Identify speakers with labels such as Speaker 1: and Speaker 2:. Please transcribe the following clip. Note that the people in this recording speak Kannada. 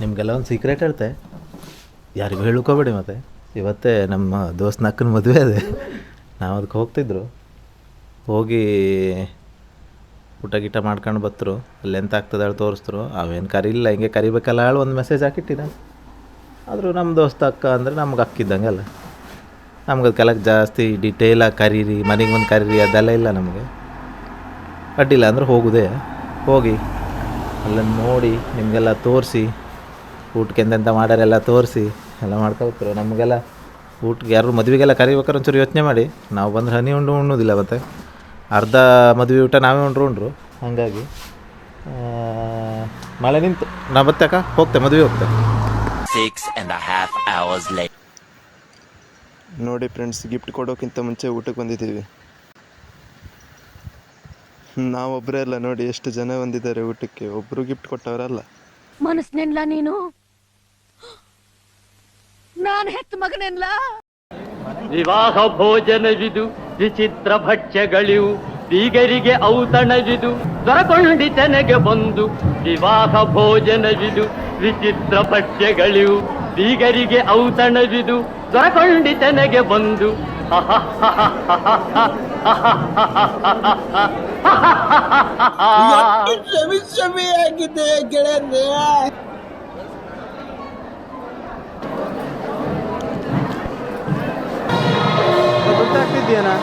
Speaker 1: ನಿಮಗೆಲ್ಲ ಒಂದು ಸೀಕ್ರೆಟ್ ಹೇಳ್ತೆ. ಯಾರಿಗೂ ಹೇಳ್ಕೋಬೇಡಿ ಮತ್ತೆ. ಇವತ್ತೇ ನಮ್ಮ ದೋಸ್ತ್ ನಕ್ಕನ ಮದುವೆ ಅದೇ. ನಾವು ಅದಕ್ಕೆ ಹೋಗ್ತಿದ್ರು. ಹೋಗಿ ಊಟ ಗೀಟ ಮಾಡ್ಕೊಂಡು ಬತ್ತರು ಅಲ್ಲಿ ಎಂತ ಆಗ್ತದೆ ಹೇಳಿ ತೋರಿಸ್ತರು ಅವೇನು ಕರಿಲ್ಲ ಹಿಂಗೆ ಕರಿಬೇಕಲ್ಲ ಹೇಳಿ ಒಂದು ಮೆಸೇಜ್ ಹಾಕಿಟ್ಟಿನ ಆದರೂ ನಮ್ಮ ದೋಸ್ತ ಅಕ್ಕ ಅಂದರೆ ನಮ್ಗೆ ಅಕ್ಕಿದ್ದಂಗೆ ಅಲ್ಲ. ನಮ್ಗೆ ಅದಕ್ಕೆಲ್ಲ ಜಾಸ್ತಿ ಡಿಟೇಲಾಗಿ ಕರೀರಿ, ಮನೆಗೆ ಬಂದು ಕರೀರಿ, ಅದೆಲ್ಲ ಇಲ್ಲ ನಮಗೆ. ಅಡ್ಡಿಲ್ಲ ಅಂದ್ರೆ ಹೋಗುದೇ. ಹೋಗಿ ಅಲ್ಲನ್ನು ನೋಡಿ, ನಿಮಗೆಲ್ಲ ತೋರಿಸಿ. ಊಟಕ್ಕೆ ಎಂತೆಂತ ಮಾಡ್ಯಾರೆಲ್ಲ ತೋರಿಸಿ ಎಲ್ಲ ಮಾಡ್ಕೊಳ್ತಾರೆ. ನಮಗೆಲ್ಲ ಊಟಕ್ಕೆ ಯಾರು ಮದುವೆಗೆಲ್ಲ ಕರಿಬೇಕಾದ್ರೆ ಒಂಚೂರು ಯೋಚನೆ ಮಾಡಿ. ನಾವು ಬಂದ್ರೆ ಹನಿ ಉಂಡು ಉಣ್ಣೋದಿಲ್ಲ ಮತ್ತೆ. ಅರ್ಧ ಮದುವೆ ಊಟ ನಾವೇ ಉಂಡ್ರು ಉಂಡ್ರು. ಹಾಗಾಗಿ ಮಳೆ ನಿಂತು. ನಾ ಬತ್ತೆ ಅಕ್ಕ? ಹೋಗ್ತೆ ಮದುವೆ ಹೋಗ್ತೆ
Speaker 2: Six and a half hours later.
Speaker 3: ನೋಡಿ ಫ್ರೆಂಡ್ಸ್ ಗಿಫ್ಟ್ ಕೊಡೋಕ್ಕಿಂತ ಮುಂಚೆ ಊಟಕ್ಕೆ ಬಂದಿದ್ದೀವಿ. ನಾವೊಬ್ಬರೇ ಅಲ್ಲ ನೋಡಿ ಎಷ್ಟು ಜನ ಬಂದಿದ್ದಾರೆ ಊಟಕ್ಕೆ. ಒಬ್ಬರು ಗಿಫ್ಟ್ ಕೊಟ್ಟವರಲ್ಲ.
Speaker 4: ಮನಸ್ನೆನ್ಲ ನೀನು? ನಾನು ಹೆತ್ತ ಮಗನೆಲ್ಲ
Speaker 5: ವಿವಾಹ ಭೋಜನವಿದು ವಿಚಿತ್ರ ಭಕ್ಷ್ಯಗಳಿವು ಬೀಗರಿಗೆ ಔತಣವಿದು ದೊರಕೊಂಡಿತನೆಗೆ ಬಂದು ವಿವಾಹ ಭೋಜನವಿದು ವಿಚಿತ್ರ ಭಕ್ಷ್ಯಗಳಿವು ಬೀಗರಿಗೆ ಔತಣವಿದು ದೊರಕೊಂಡಿತನೆಗೆ ಬಂದು
Speaker 3: né?